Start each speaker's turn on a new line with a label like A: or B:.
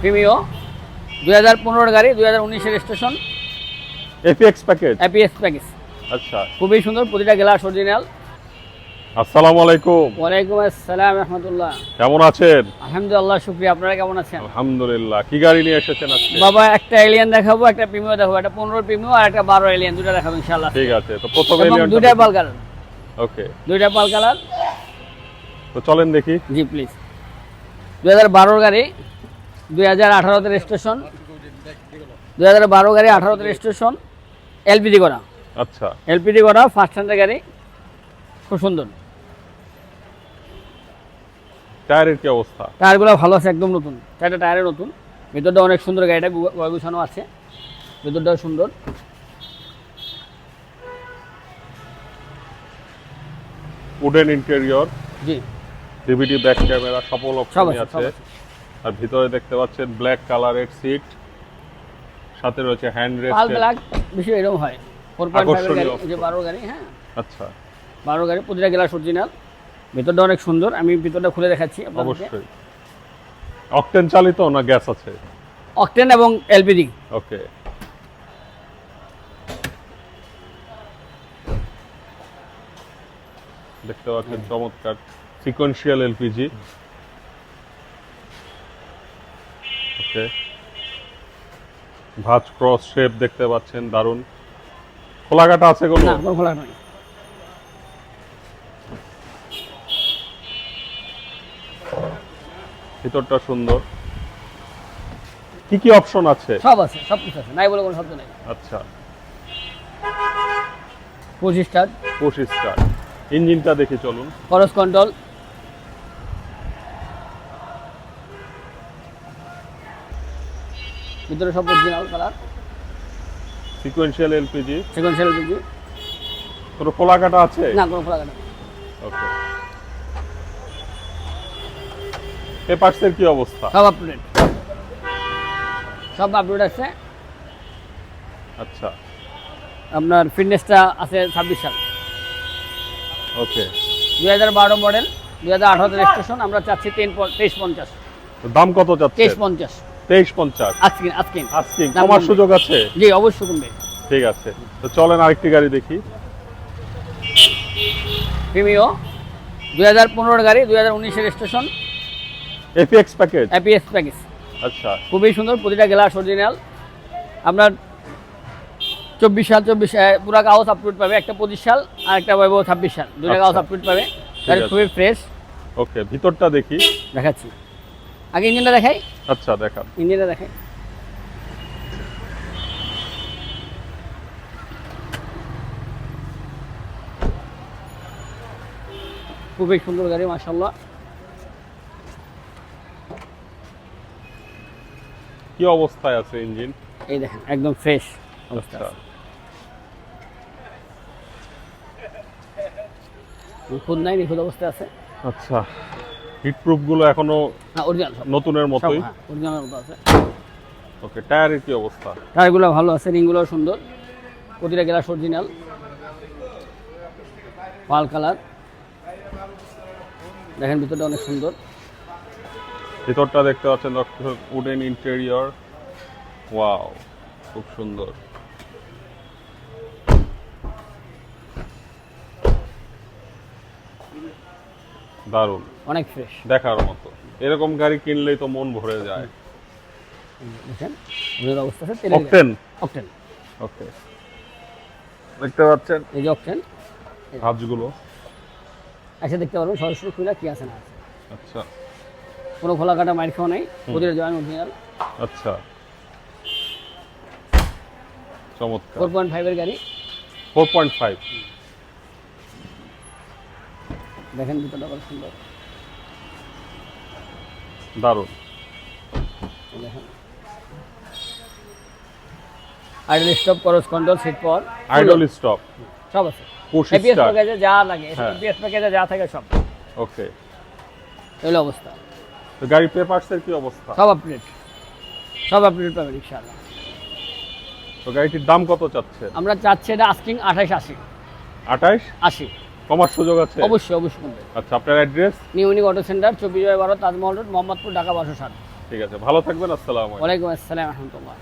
A: Premio দুই হাজার পনেরোর গাড়ি দুই হাজার উনিশের station.
B: APX package
A: APS package
B: আচ্ছা।
A: খুবই সুন্দর প্রতিটা গ্লাস অরিজিনাল
B: আসসালামু আলাইকুম।
A: ওয়ালাইকুম আসসালাম রহমতুল্লাহ।
B: কেমন আছেন?
A: আলহামদুলিল্লাহ শুক্রিয়া। আপনারা কেমন আছেন?
B: আলহামদুলিল্লাহ। কি গাড়ি নিয়ে এসেছেন আজকে?
A: বাবা একটা এলিয়ান দেখাবো একটা প্রিমিও দেখাবো একটা পনেরো প্রিমিও আর একটা বারো এলিয়ান দুটা দেখাবো ইনশাল্লাহ
B: ঠিক আছে তো প্রথমে
A: দুইটা পাল কালার
B: ওকে।
A: দুইটা পাল কালার
B: তো চলেন দেখি।
A: জি প্লিজ দুই হাজার বারোর গাড়ি দুই হাজার আঠারোতে রেজিস্ট্রেশন দুই হাজার বারো গাড়ি আঠারোতে রেজিস্ট্রেশন এলপিডি করা।
B: আচ্ছা।
A: এলপিডি করা ফার্স্ট হ্যান্ডের গাড়ি খুব সুন্দর।
B: টায়ারের কি অবস্থা?
A: টায়ারগুলো ভালো আছে একদম নতুন। টায়ারটা টায়ারে নতুন। ভেতরটা অনেক সুন্দর গাড়িটা গুছানো আছে। ভেতরটাও সুন্দর।
B: উডেন ইন্টেরিয়র
A: জি।
B: ডিভিডি ব্যাক ক্যামেরা
A: সব আছে।
B: আছে। আর ভিতরে দেখতে পাচ্ছেন ব্ল্যাক কালারের সিট সাথে রয়েছে হ্যান্ড রেস্ট
A: ব্ল্যাক বেশি এরকম হয়। ফোর পয়েন্ট ফাইভের গাড়ি এই যে বারো গাড়ি হ্যাঁ?
B: আচ্ছা।
A: বারো গাড়ি প্রতিটা গ্লাস অরিজিনাল ভেতরটা অনেক সুন্দর আমি ভিতরটা খুলে দেখাচ্ছি
B: অবশ্যই। অকটেন চালিত না গ্যাস আছে?
A: অকটেন এবং এলপিডি
B: ওকে দেখতে পাচ্ছেন চমৎকার। সিকোয়েন্সিয়াল এলপিজি ওকে ভাঁজ ক্রস শেপ দেখতে পাচ্ছেন দারুণ খোলাঘাটা আছে কোনো?
A: না কোনো খোলা নয়
B: ভিতরটা সুন্দর। কি কি অপশন আছে?
A: সব আছে সব কিছু আছে নাই বলে কোনো শব্দ নেই।
B: আচ্ছা।
A: পঁচিশ স্টার
B: পঁচিশ স্টার ইঞ্জিনটা দেখে চলুন।
A: খরচ কন্ট্রোল। ভিতরে সব original colour
B: sequential LPG
A: second sale দিচ্ছি
B: কোনো খোলাঘাটা আছে?
A: না কোনো খোলা নেই।
B: ওকে পেপারসের কি অবস্থা?
A: সব আপডেট সব আপডেট আছে।
B: আচ্ছা।
A: আপনার ফিটনেসটা আছে ছাব্বিশ সাল।
B: ওকে
A: দুই হাজার বারো মডেল দুই হাজার আঠারো রেজিস্ট্রেশন আমরা চাচ্ছি তিন তেইশ পঞ্চাশ।
B: দাম কত যাচ্ছে
A: তেইশ পঞ্চাশ।
B: তেইশ পঞ্চাশ।
A: আজকে আজকে।
B: আজকে
A: দাম
B: কমার সুযোগ আছে?
A: জি অবশ্যই কমবে
B: ঠিক আছে। তো চলেন আরেকটি গাড়ি দেখি।
A: প্রিমিও দুই হাজার পনেরোর গাড়ি দুই হাজার উনিশের registration
B: APX package
A: APS package
B: আচ্ছা।
A: খুবই সুন্দর প্রতিটা গ্লাস অরিজিনাল আপনার চব্বিশ সাল চব্বিশ পুরা কাগজ আপলোড পাবে একটা পঁচিশ সাল আর একটা পাবো ছাব্বিশ সাল। দুটা কাগজ
B: আচ্ছা।
A: আপলোড পাবে গাড়ি খুবই ফ্রেশ
B: ওকে ভিতরটা দেখি।
A: দেখাচ্ছি। আগে ইঞ্জিনটা দেখাই।
B: আচ্ছা দেখান।
A: ইঞ্জিনটা দেখাই খুবই সুন্দর গাড়ি মাসাল্লাহ
B: কি অবস্থায় আছে ইঞ্জিন?
A: এই দেখেন একদম ফ্রেশ অবস্থা
B: আচ্ছা।
A: খুদ নাই নিখুঁত অবস্থায় আছে।
B: আচ্ছা। হিট প্রুফগুলো এখনও
A: হ্যাঁ
B: নতুনের মতোই।
A: হ্যাঁ অরিজিনাল মতো আছে।
B: ওকে টায়ারের কি অবস্থা?
A: টায়ারগুলো ভালো আছে রিংগুলো সুন্দর। প্রতিটা গ্লাস অরিজিনাল পাল কালার দেখেন ভিতরটা অনেক সুন্দর।
B: ভিতরটা দেখতে পাচ্ছেন উডেন ইন্টেরিয়র ওয়াও খুব সুন্দর। দারুণ।
A: অনেক ফ্রেশ
B: দেখার মতো। এরকম গাড়ি কিনলেই তো মন ভরে যায়।
A: দেখেন অবস্থা তেলের
B: অকটেন
A: অকটেন
B: ওকে দেখতে পাচ্ছেন?
A: এই যে অকটেন
B: ভাঁজগুলো।
A: এসে দেখতে পারবেন সরাসরি খুলে কি আছে না আছে।
B: আচ্ছা।
A: কোনো খোলা কাটা মাইর খাওয়া নাই প্রতিটা জয়েন অরিজিনাল।
B: আচ্ছা। চমৎকার।
A: ফোর পয়েন্ট ফাইভের গাড়ি।
B: ফোর পয়েন্ট ফাইভ
A: দেখেন ভিতরটা কত সুন্দর।
B: দারুণ।
A: দেখেন। আইডল স্টপ করস কন্ট্রোল সিট পর
B: আইডল স্টপ
A: সব আছে। এপিএস প্যাকেজে যা লাগে। এপিএস প্যাকেজে যা থাকে সব।
B: ওকে।
A: এগুলো অবস্থা।
B: তো গাড়ির পেপারসের কি অবস্থা?
A: সব আপডেট সব আপডেট পাবেন ইনশাআল্লাহ।
B: তো গাড়িটির দাম কত চাচ্ছে
A: আমরা চাচ্ছি এটা আস্কিং আঠাশ আশি।
B: আঠাইশ
A: আশি।
B: কমার সুযোগ আছে?
A: অবশ্যই অবশ্যই কমবে
B: আচ্ছা আপনার অ্যাড্রেস
A: নিউনিক অটো সেন্টার চব্বিশ বাই বারো তাজমহল রোড মোহাম্মদপুর ঢাকা বারোশো সাত
B: ঠিক আছে ভালো থাকবেন আসসালাম আলাইকুম।
A: আসসালাম রহমতুল্লাহ।